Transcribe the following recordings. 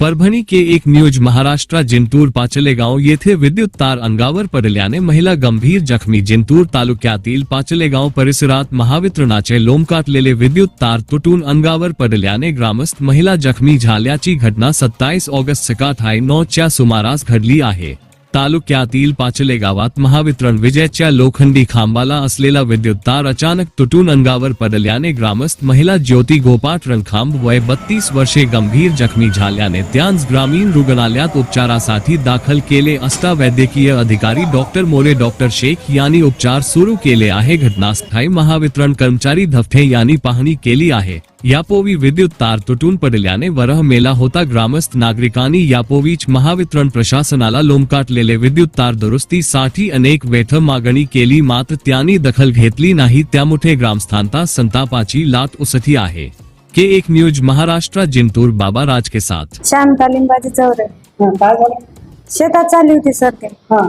परभणी के एक न्यूज महाराष्ट्र जिंतूर पाचलेगाव येथे विद्युत तार अंगावर पडल्याने महिला गंभीर जखमी। जिंतूर तालुक्यातील पाचलेगाव परिसरात महावितरणाचे लोंबकाटलेले विद्युत तार तुटून अंगावर पडल्याने ग्रामस्थ महिला जखमी झाल्याची घटना सत्तावीस ऑगस्ट सकाळी नऊच्या सुमारास घडली आहे। तालुक्यातील पाचले गावात महावितरण विजयच्या लोखंडी खांबाला असलेला विद्युत तार अचानक तुटून अंगावर पडल्याने ग्रामस्थ महिला ज्योती गोपाट रणखांब वय बत्तीस वर्षे गंभीर जखमी झाल्याने त्यांस ग्रामीण रुग्णालयात उपचारासाठी दाखल केले असता वैद्यकीय अधिकारी डॉक्टर मोरे डॉक्टर शेख यांनी उपचार सुरू केले आहे. घटनास्थळी महावितरण कर्मचारी धफे यांनी पाहणी केली आहे. यापोवी विद्युत तार तुटून पडल्याने वरह मेला होता. ग्रामस्थ नागरिकांनी यापोवीच महावितरण प्रशासनाला लोंबकाटलेले विद्युत तार दुरुस्तीसाठी अनेक वेठ मागणी केली. मात्र त्यांनी दखल घेतली नाही. त्यामुळे ग्रामस्थांता संतापाची लाट उसती आहे. के एक न्यूज महाराष्ट्र जिंतूर. बाबा राज के साथ. शांता लिंबाची चौरे. हं, काय झालं? शेतात चालली होती सर ते. हा.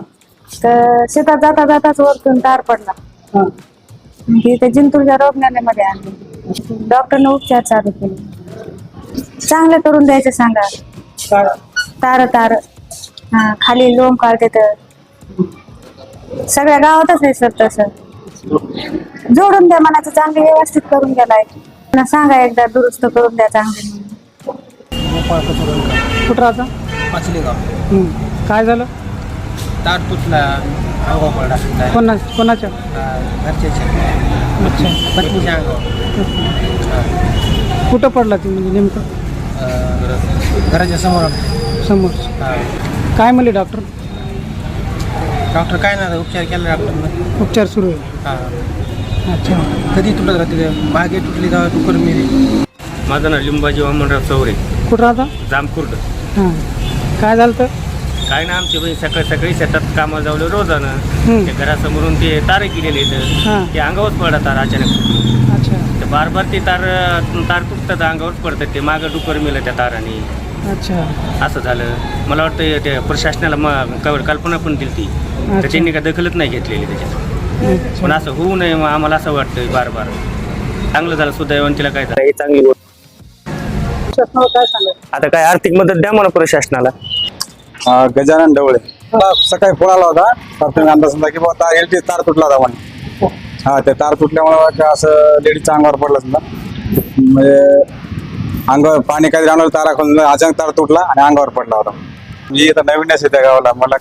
तर शेतात जाता जाताच वरतून तार पडला. हा. जिंतूरच्या रोगण्यालयामध्ये आणली. डॉक्टरने उपचार चालू केले. चांगलं करून द्यायचं सांगा. तार तार. हा खाली लोम काढते तर. सगळ्या गावातच आहे सर तसं. जोडून द्या मनाचं चांगलं व्यवस्थित करून द्यायला पुन्हा सांगा एकदा दुरुस्त करून द्या चांगलं. म्हणून. कुठं राहता? पाचले गाव. काय झालं? तार तुटला. अंगावर कोणा कोणाच्या? घरच्याच्या अच्छा. पत्नीच्या अंगावर कुठं पडला ती म्हणजे नेमकं? घराच्या समोर समोर. हा. काय म्हणले डॉक्टर डॉक्टर काय नाही उपचार केला डॉक्टरनं उपचार सुरू आहे. हा. अच्छा. कधी तुटत राहते मागे तुटली जावा टुकर मिरी माझं नाव लिंबाजी वामनराव चौरे. कुठं राहता? जामकुर्ड. हां. काय झालं तर? काय ना आमची बहीण सकाळी सकाळी शेतात कामाला जावलं रोजानं हं. ते घरासमोरून ते तारे गेलेले हां. आहेत ते अंगावर पडला तार अचानक. अच्छा. ते बार बार ते तार तार तुटतात अंगावर पडतात ते. मागं डुकर मिळलं त्या ताराने. अच्छा. असं झालं. मला वाटतं ते प्रशासनाला मग कव- कल्पना पण दिली ती तर अच्छा. त्यांनी काय दखलच नाही घेतलेली त्याच्यात. अच्छा. पण असं होऊ नये मग आम्हाला असं वाटतं बार बार चांगलं झालं सुदैवान तिला काय झालं. ही चांगली गोष्ट. प्रश्नावर काय सांगाल? आता काय आर्थिक मदत द्या मला प्रशासनाला. हा, गजानन ढवळे. सकाळी फोन आला होता तर तुम्ही अंदाज समजा की बाबा तार एलटी तार तुटला होता म्हणे. हा. ते तार तुटल्यामुळे असं लेडीजच्या अंगावर पडलं समजा. म्हणजे अंगावर पाणी काहीतरी आणलं तारा खोलून अचानक तार तुटला आणि अंगावर पडला होता. मी इथं नवीनच आहे त्या गावाला. मला